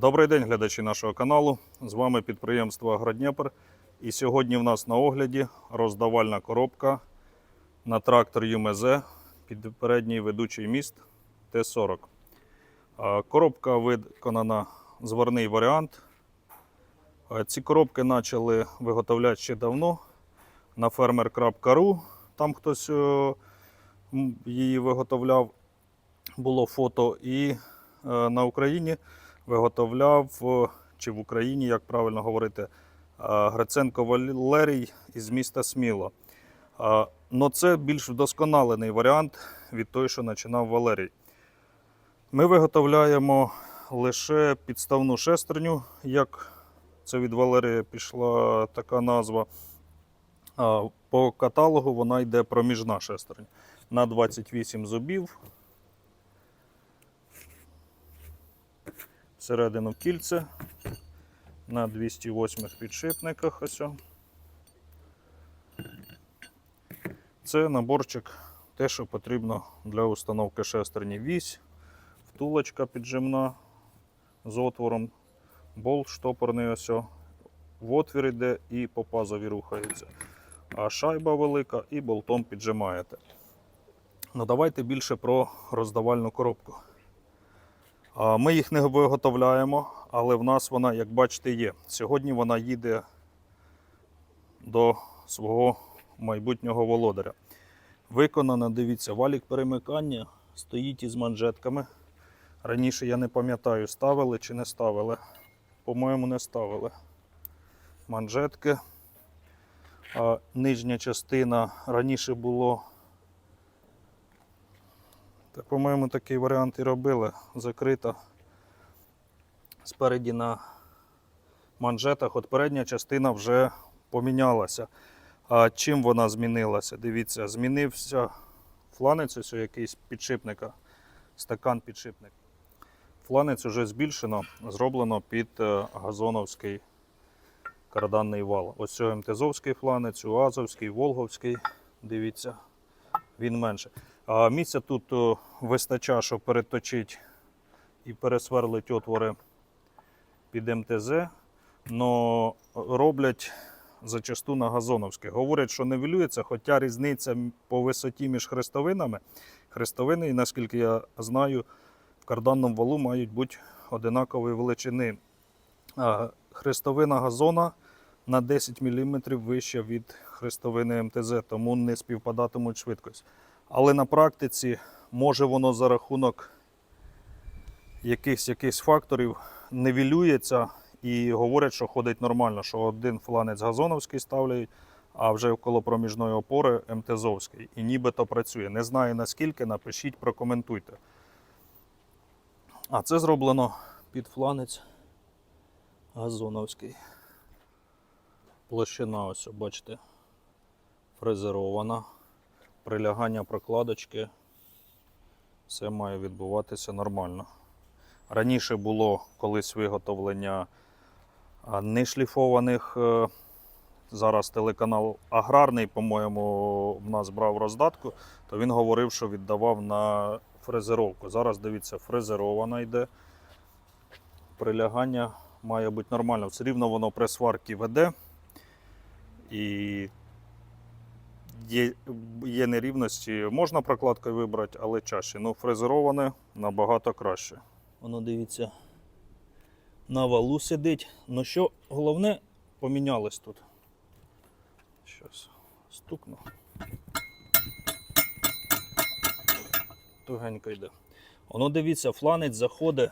Добрий день, глядачі нашого каналу. З вами підприємство Агродніпр. І сьогодні в нас на огляді роздавальна коробка на трактор ЮМЗ під передній ведучий міст Т-40. Коробка виконана зварний варіант. Ці коробки почали виготовляти ще давно на fermer.ru. Там хтось е, її виготовляв, було фото. І е, на Україні виготовляв, е, чи в Україні, як правильно говорити, е, Гриценко Валерій із міста Сміло. Е, Но це більш вдосконалений варіант від той, що починав Валерій. Ми виготовляємо лише підставну шестерню, як це від Валерія пішла така назва. По каталогу вона йде проміжна шестерня на 28 зубів. Всередину кільце на 208 підшипниках. Ось. Це наборчик, те, що потрібно для установки шестерні вісь, втулочка піджимна з отвором, болт штопорний ось. В отвір йде і по пазові рухається. А шайба велика і болтом піджимаєте. Ну, давайте більше про роздавальну коробку. Ми їх не виготовляємо, але в нас вона, як бачите, є. Сьогодні вона їде до свого майбутнього володаря. Виконана, дивіться, валік перемикання стоїть із манжетками. Раніше я не пам'ятаю, ставили чи не ставили. По-моєму, не ставили. Манжетки. А нижня частина раніше було. Та, по-моєму, такий варіант і робили. Закрита спереді на манжетах. От передня частина вже помінялася. А чим вона змінилася? Дивіться, змінився фланець, ось якийсь підшипника, стакан підшипник. Фланець вже збільшено, зроблено під е, газоновський карданний вал. Ось МТЗовський фланець, УАЗовський, Волговський. Дивіться, він менше. А місця тут о, вистачає, щоб переточити і пересверлити отвори під МТЗ, але роблять зачасту на газоновське. Говорять, що нивелюється, хоча різниця по висоті між хрестовинами. Хрестовини, наскільки я знаю, в карданному валу мають бути одинакової величини. Хрестовина газона на 10 мм вища від хрестовини МТЗ, тому не співпадатимуть швидкість. Але на практиці може воно за рахунок якихось, якихось факторів нивелюється і говорять, що ходить нормально, що один фланець газоновський ставлять, а вже коло проміжної опори МТЗовський. І нібито працює. Не знаю наскільки, напишіть, прокоментуйте. А це зроблено під фланець газоновський. Площина, ось, бачите, фрезерована. Прилягання прокладочки. Все має відбуватися нормально. Раніше було колись виготовлення нешліфованих. е, Зараз телеканал Аграрний, по-моєму, в нас брав роздатку, то він говорив, що віддавав на фрезеровку. Зараз дивіться, фрезерована йде. Прилягання має бути нормально. Все рівно воно при сварці веде. І є, є нерівності. Можна прокладкою вибрати, але чаще. Ну, фрезероване набагато краще. Воно дивіться, на валу сидить. Ну що головне, помінялось тут. Щас стукну. Тугенько йде. Воно дивіться, фланець заходить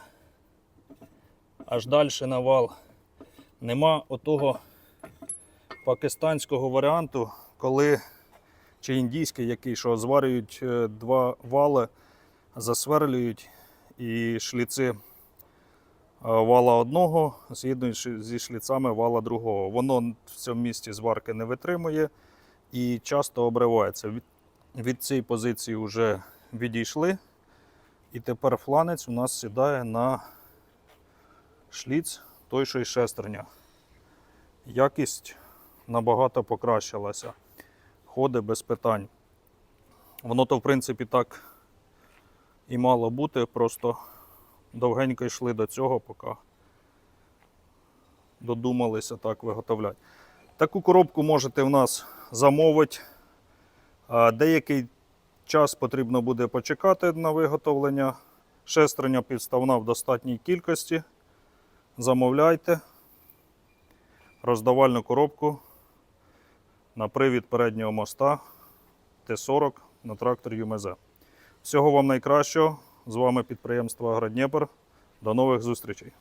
аж далі на вал. Нема отого пакистанського варіанту, коли чи індійський, який що зварюють е, два вали, засверлюють і шліци е, вала одного з'єднують зі шліцами вала другого. Воно в цьому місці зварки не витримує і часто обривається. Від, від цієї позиції вже відійшли. І тепер фланець у нас сідає на шліц той, що й шестерня. Якість набагато покращилася. Ходить без питань. Воно то, в принципі, так і мало бути, просто довгенько йшли до цього, поки додумалися так виготовляти. Таку коробку можете в нас замовити. Деякий час потрібно буде почекати на виготовлення. Шестерня підставна в достатній кількості. Замовляйте роздавальну коробку на привід переднього моста Т-40 на трактор ЮМЗ. Всього вам найкращого. З вами підприємство Агродніпр. До нових зустрічей.